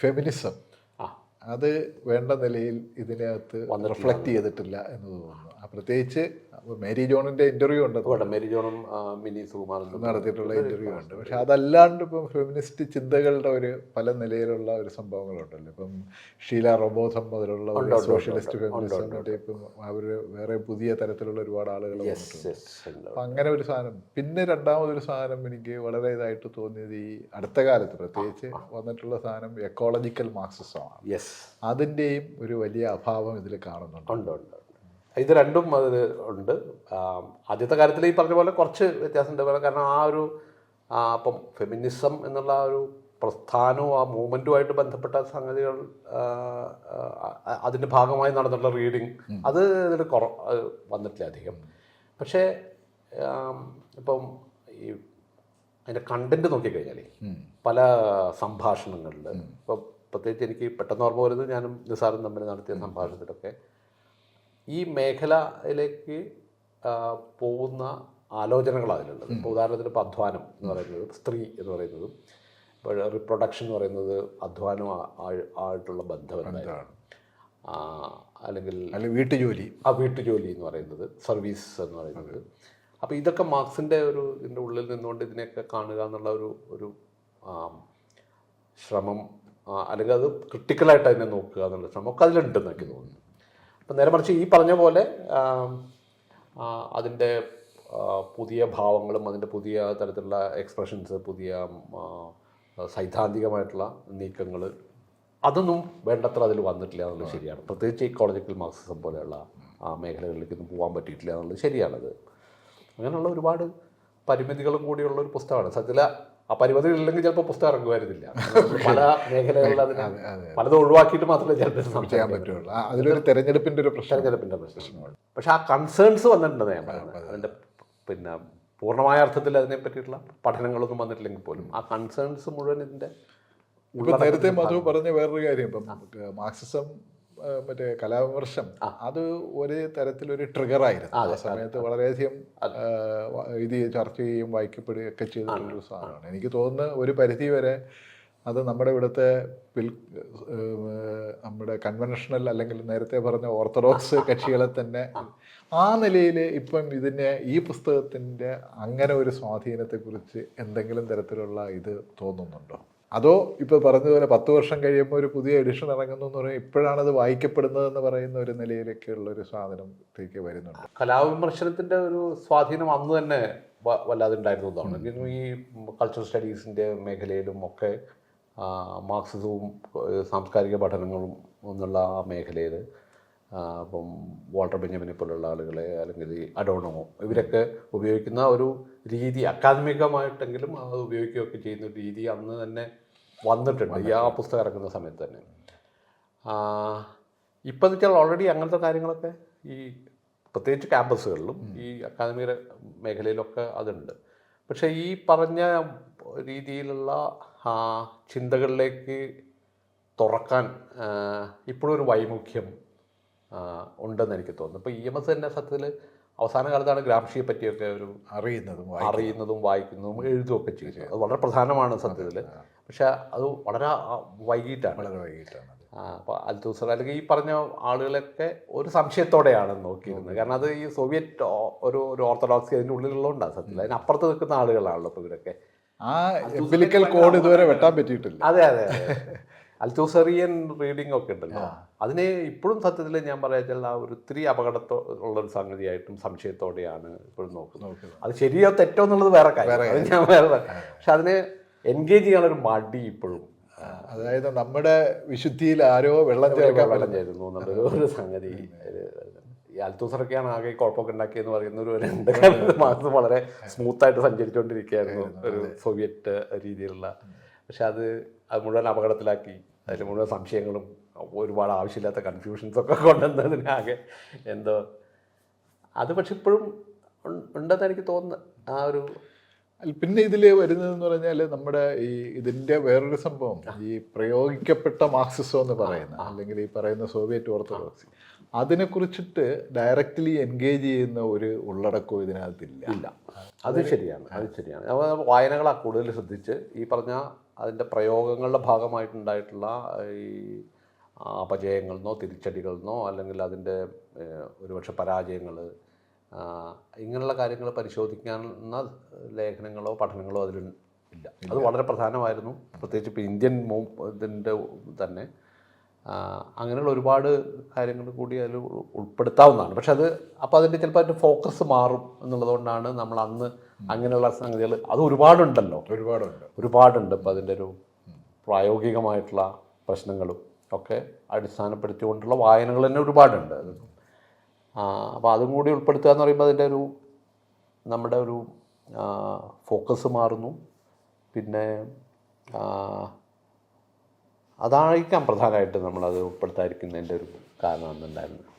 Feminism. അത് വേണ്ട നിലയിൽ ഇതിനകത്ത് റിഫ്ലക്റ്റ് ചെയ്തിട്ടില്ല എന്ന് തോന്നുന്നു. പ്രത്യേകിച്ച് മേരി ജോണിന്റെ ഇന്റർവ്യൂ ഉണ്ട്. മേരി ജോണും മിനി സുകുമാരനും നടത്തിയിട്ടുള്ള ഇന്റർവ്യൂ ഉണ്ട്. പക്ഷെ അതല്ലാണ്ട് ഇപ്പം ഫെമിനിസ്റ്റ് ചിന്തകളുടെ ഒരു പല നിലയിലുള്ള ഒരു സംഭവങ്ങളുണ്ടല്ലോ. ഇപ്പം ഷീല റൊബോസം മുതലുള്ള ഒരു സോഷ്യലിസ്റ്റ് ഫെമിനിസം മറ്റേ ഇപ്പം അവർ വേറെ പുതിയ തരത്തിലുള്ള ഒരുപാട് ആളുകൾ. അപ്പം അങ്ങനെ ഒരു സാധനം പിന്നെ രണ്ടാമതൊരു സാധനം എനിക്ക് വളരെ ഇതായിട്ട് തോന്നിയത് ഈ അടുത്ത കാലത്ത് പ്രത്യേകിച്ച് വന്നിട്ടുള്ള സാധനം എക്കോളജിക്കൽ മാർക്സിസമാണ് അതിന്റെയും ഒരു വലിയ അഭാവം ഇതിൽ കാണുന്നുണ്ട്. ഇത് രണ്ടും അതിൽ ഉണ്ട്. ആദ്യത്തെ കാര്യത്തിൽ ഈ പറഞ്ഞ പോലെ കുറച്ച് വ്യത്യാസമുണ്ട് കാരണം ആ ഒരു അപ്പം ഫെമിനിസം എന്നുള്ള ആ ഒരു പ്രസ്ഥാനവും ആ മൂവ്മെന്റുമായിട്ട് ബന്ധപ്പെട്ട സംഗതികൾ അതിന്റെ ഭാഗമായി നടന്നിട്ടുള്ള റീഡിങ് അത് ഇതിൽ കുറ വന്നിട്ടില്ല അധികം. പക്ഷേ ഇപ്പം ഈ അതിന്റെ കണ്ടന്റ് നോക്കിക്കഴിഞ്ഞാൽ പല സംഭാഷണങ്ങളിൽ ഇപ്പോൾ പ്രത്യേകിച്ച് എനിക്ക് പെട്ടെന്ന് ഓർമ്മ വരുന്നത് ഞാനും നിസാറും തമ്മിൽ നടത്തിയ സംഭാഷണത്തിലൊക്കെ ഈ മേഖലയിലേക്ക് പോകുന്ന ആലോചനകളാണ് അതിലുള്ളത്. ഇപ്പോൾ ഉദാഹരണത്തിന് ഇപ്പോൾ അധ്വാനം എന്ന് പറയുന്നത് സ്ത്രീ എന്ന് പറയുന്നതും ഇപ്പോൾ റിപ്രൊഡക്ഷൻ എന്ന് പറയുന്നത് അധ്വാനം ആയിട്ടുള്ള ബന്ധമെന്താണ് അല്ലെങ്കിൽ അല്ലെങ്കിൽ വീട്ടുജോലി. ആ വീട്ടുജോലി എന്ന് പറയുന്നത് സർവീസ് എന്ന് പറയുന്നത്. അപ്പോൾ ഇതൊക്കെ മാർക്സിന്റെ ഒരു ഇതിന്റെ ഉള്ളിൽ നിന്നുകൊണ്ട് ഇതിനെയൊക്കെ കാണുക എന്നുള്ള ഒരു ഒരു ശ്രമം അല്ലെങ്കിൽ അത് ക്രിട്ടിക്കലായിട്ട് അതിനെ നോക്കുക എന്നുള്ള ശ്രമം ഒക്കെ അതിലുണ്ടെന്നൊക്കെ തോന്നുന്നു. അപ്പം നേരെ മറിച്ച് ഈ പറഞ്ഞ പോലെ അതിന്റെ പുതിയ ഭാവങ്ങളും അതിന്റെ പുതിയ തരത്തിലുള്ള എക്സ്പ്രഷൻസ് പുതിയ സൈദ്ധാന്തികമായിട്ടുള്ള നീക്കങ്ങൾ അതൊന്നും വേണ്ടത്ര അതിൽ വന്നിട്ടില്ല എന്നുള്ളത് ശരിയാണ്. പ്രത്യേകിച്ച് ഇക്കോളജിക്കൽ മാർക്സിസം പോലെയുള്ള ആ മേഖലകളിലേക്കൊന്നും പോകാൻ പറ്റിയിട്ടില്ല എന്നുള്ളത് ശരിയാണത്. അങ്ങനെയുള്ള ഒരുപാട് പരിമിതികളും കൂടിയുള്ള ഒരു പുസ്തകമാണ്. സത്യത്തിൽ ആ പരിമിതികൾ ഇല്ലെങ്കിൽ ചിലപ്പോൾ പുസ്തകം ഇറങ്ങുമായിരുന്നില്ല. പല മേഖലകളിൽ അതിന് പലതും ഒഴിവാക്കിയിട്ട് മാത്രമേ ചിലപ്പോൾ ചെയ്യാൻ പറ്റുള്ളൂ. അതിലൊരു തെരഞ്ഞെടുപ്പിന്റെ ഒരു പ്രശ്നം. തെരഞ്ഞെടുപ്പിന്റെ പ്രശ്നമാണ് പക്ഷെ ആ കൺസേൺസ് വന്നിട്ടുണ്ടെന്ന് ഞാൻ പറയുന്നത് അതിന്റെ പിന്നെ പൂർണമായ അർത്ഥത്തിൽ അതിനെ പറ്റിയിട്ടുള്ള പഠനങ്ങളൊന്നും വന്നിട്ടില്ലെങ്കിൽ പോലും ആ കൺസേൺസ് മുഴുവൻ ഇതിന്റെ നേരത്തെ മധു പറഞ്ഞ വേറൊരു കാര്യം ഇപ്പം മാർക്സിസം മറ്റേ കലാവർഷം അത് ഒരു തരത്തിലൊരു ട്രിഗർ ആയിരുന്നു. ആ സമയത്ത് വളരെയധികം ഇത് ചർച്ച ചെയ്യുകയും വായിക്കപ്പെടുകയും ഒക്കെ ചെയ്തിട്ടുള്ളൊരു സാധനമാണ്. എനിക്ക് തോന്നുന്നു ഒരു പരിധി വരെ അത് നമ്മുടെ ഇവിടുത്തെ പിൽ നമ്മുടെ കൺവെൻഷണൽ അല്ലെങ്കിൽ നേരത്തെ പറഞ്ഞ ഓർത്തഡോക്സ് കക്ഷികളെ തന്നെ ആ. നിലയിൽ ഇപ്പം ഇതിനെ ഈ പുസ്തകത്തിന്റെ അങ്ങനെ ഒരു സ്വാധീനത്തെക്കുറിച്ച് എന്തെങ്കിലും തരത്തിലുള്ള ഇത് തോന്നുന്നുണ്ടോ? അതോ ഇപ്പോൾ പറഞ്ഞതുപോലെ പത്ത് വർഷം കഴിയുമ്പോൾ ഒരു പുതിയ എഡിഷൻ ഇറങ്ങുന്നു എന്ന് പറയുമ്പോൾ ഇപ്പോഴാണ് അത് വായിക്കപ്പെടുന്നതെന്ന് പറയുന്ന ഒരു നിലയിലേക്കുള്ള ഒരു സാധനത്തേക്ക് വരുന്നുണ്ട്. കലാവിമർശനത്തിന്റെ ഒരു സ്വാധീനം അന്ന് തന്നെ വല്ലാതെ ഉണ്ടായിരുന്നു എന്നാണ് ഈ കൾച്ചറൽ സ്റ്റഡീസിന്റെ മേഖലയിലും ഒക്കെ മാർക്സിസവും സാംസ്കാരിക പഠനങ്ങളും എന്നുള്ള ആ മേഖലയിൽ ഇപ്പം വാൾട്ടർ ബെഞ്ചമിനെ പോലുള്ള ആളുകളെ അല്ലെങ്കിൽ അഡോണോ അഡോണമോ ഇവരൊക്കെ ഉപയോഗിക്കുന്ന ഒരു രീതി അക്കാദമികമായിട്ടെങ്കിലും അത് ഉപയോഗിക്കുകയൊക്കെ ചെയ്യുന്ന ഒരു രീതി അന്ന് തന്നെ വന്നിട്ടുണ്ട്. ഈ ആ പുസ്തകം ഇറങ്ങുന്ന സമയത്ത് തന്നെ. ഇപ്പം എന്ന് വെച്ചാൽ ഓൾറെഡി അങ്ങനത്തെ കാര്യങ്ങളൊക്കെ ഈ പ്രത്യേകിച്ച് ക്യാമ്പസുകളിലും ഈ അക്കാദമിക മേഖലയിലൊക്കെ അതുണ്ട്. പക്ഷേ ഈ പറഞ്ഞ രീതിയിലുള്ള ചിന്തകളിലേക്ക് തുറക്കാൻ ഇപ്പോഴും ഒരു വൈമുഖ്യം ഉണ്ടെന്ന് എനിക്ക് തോന്നുന്നു. ഇപ്പോൾ ഇ എം എസ് തന്നെ സത്യത്തിൽ അവസാന കാലത്താണ് ഗ്രാംഷിയെ പറ്റിയൊക്കെ ഒരു അറിയുന്നതും അറിയുന്നതും വായിക്കുന്നതും എഴുതുകയൊക്കെ ചെയ്യുന്നത് അത് വളരെ പ്രധാനമാണ് സത്യത്തിൽ പക്ഷെ അത് വളരെ വൈകിട്ടാണ്. വളരെ വൈകിട്ടാണ്. ആ, അപ്പോൾ അൽത്തൂസർ അല്ലെങ്കിൽ ഈ പറഞ്ഞ ആളുകളൊക്കെ ഒരു സംശയത്തോടെയാണ് നോക്കിയിരുന്നത്. കാരണം അത് ഈ സോവിയറ്റ് ഒരു ഒരു ഓർത്തഡോക്സി അതിന്റെ ഉള്ളിലുള്ളതുകൊണ്ടാണ് സത്യത്തിൽ അതിനപ്പുറത്ത് നിൽക്കുന്ന ആളുകളാണല്ലോ ഇപ്പോൾ ഇവരൊക്കെ. ആ എംബിലിക്കൽ കോഡ് ഇതുവരെ വെട്ടാൻ പറ്റിയിട്ടില്ല. അതെ അതെ. അൽത്തൂസറിയൻ റീഡിംഗ് ഒക്കെ ഉണ്ടല്ലോ. അതിനെ ഇപ്പോഴും സത്യത്തിൽ ഞാൻ പറയാച്ചാൽ ആ ഒരു ഒത്തിരി അപകടത്തോ ഉള്ളൊരു സംഗതിയായിട്ടും സംശയത്തോടെയാണ് ഇപ്പോഴും നോക്കുന്നത്. അത് ശരിയോ തെറ്റോ എന്നുള്ളത് വേറെ കാര്യം. അത് ഞാൻ വേറെ പക്ഷെ അതിനെ എൻഗേജ് ചെയ്യാനൊരു മടി ഇപ്പോഴും. അതായത് നമ്മുടെ വിശുദ്ധിയിൽ ആരോ വെള്ളം ചേർക്കാൻ വെള്ളം ചേരുന്നു എന്നുള്ളൊരു ഒരു സംഗതി. ഒരു ഈ അൽത്തൂസറൊക്കെയാണ് ആകെ കുഴപ്പമൊക്കെ ഉണ്ടാക്കിയെന്ന് പറയുന്ന ഒരു രണ്ട് മാസം വളരെ സ്മൂത്തായിട്ട് സഞ്ചരിച്ചുകൊണ്ടിരിക്കുകയായിരുന്നു ഒരു സോവിയറ്റ് രീതിയിലുള്ള. പക്ഷെ അത് അത് മുഴുവൻ അപകടത്തിലാക്കി. അതിൽ മുഴുവൻ സംശയങ്ങളും ഒരുപാട് ആവശ്യമില്ലാത്ത കൺഫ്യൂഷൻസൊക്കെ കൊണ്ടുവന്നതിനാകെ എന്തോ. അത് പക്ഷെ ഇപ്പോഴും ഉണ്ടെന്ന് എനിക്ക് തോന്നുന്നു. ആ ഒരു പിന്നെ ഇതിൽ വരുന്നതെന്ന് പറഞ്ഞാൽ നമ്മുടെ ഈ ഇതിന്റെ വേറൊരു സംഭവം ഈ പ്രയോഗിക്കപ്പെട്ട മാർക്സിസം എന്ന് പറയുന്ന അല്ലെങ്കിൽ ഈ പറയുന്ന സോവിയറ്റ് ഓർത്തഡോക്സി. അതിനെക്കുറിച്ചിട്ട് ഡയറക്റ്റ്ലി എൻഗേജ് ചെയ്യുന്ന ഒരു ഉള്ളടക്കവും ഇതിനകത്തില്ല. ഇല്ല. അത് ശരിയാണ് അത് ശരിയാണ്. വായനകളാണ് വായനകളാ കൂടുതൽ ശ്രദ്ധിച്ച് ഈ പറഞ്ഞ അതിന്റെ പ്രയോഗങ്ങളുടെ ഭാഗമായിട്ടുണ്ടായിട്ടുള്ള ഈ അപജയങ്ങളെന്നോ തിരിച്ചടികളെന്നോ അല്ലെങ്കിൽ അതിന്റെ ഒരുപക്ഷെ പരാജയങ്ങൾ ഇങ്ങനെയുള്ള കാര്യങ്ങൾ പരിശോധിക്കാവുന്ന ലേഖനങ്ങളോ പഠനങ്ങളോ അതിൽ ഇല്ല. അത് വളരെ പ്രധാനമായിരുന്നു. പ്രത്യേകിച്ച് ഇപ്പോൾ ഇന്ത്യൻ ഇതിന്റെ തന്നെ അങ്ങനെയുള്ള ഒരുപാട് കാര്യങ്ങൾ കൂടി അതിൽ ഉൾ- ഉൾപ്പെടുത്താവുന്നതാണ്. പക്ഷെ അത് അപ്പോൾ അതിന്റെ ചിലപ്പോൾ അതിന്റെ ഫോക്കസ് മാറും എന്നുള്ളതുകൊണ്ടാണ് നമ്മൾ അന്ന് അങ്ങനെയുള്ള സംഗതികൾ അത് ഒരുപാടുണ്ടല്ലോ. ഒരുപാടുണ്ട്. ഒരുപാടുണ്ട്. ഇപ്പോൾ അതിന്റെ ഒരു പ്രായോഗികമായിട്ടുള്ള പ്രശ്നങ്ങളും ഒക്കെ അടിസ്ഥാനപ്പെടുത്തിക്കൊണ്ടുള്ള വായനകൾ തന്നെ ഒരുപാടുണ്ട്. അപ്പോൾ അതും കൂടി ഉൾപ്പെടുത്തുക എന്ന് പറയുമ്പോൾ അതിന്റെ ഒരു നമ്മുടെ ഒരു ഫോക്കസ് മാറുന്നു. പിന്നെ അതായിരിക്കാം പ്രധാനമായിട്ട് നമ്മളത് ഉൾപ്പെടുത്താതിരിക്കുന്നതിന്റെ ഒരു കാരണം എന്നുണ്ടായിരുന്നു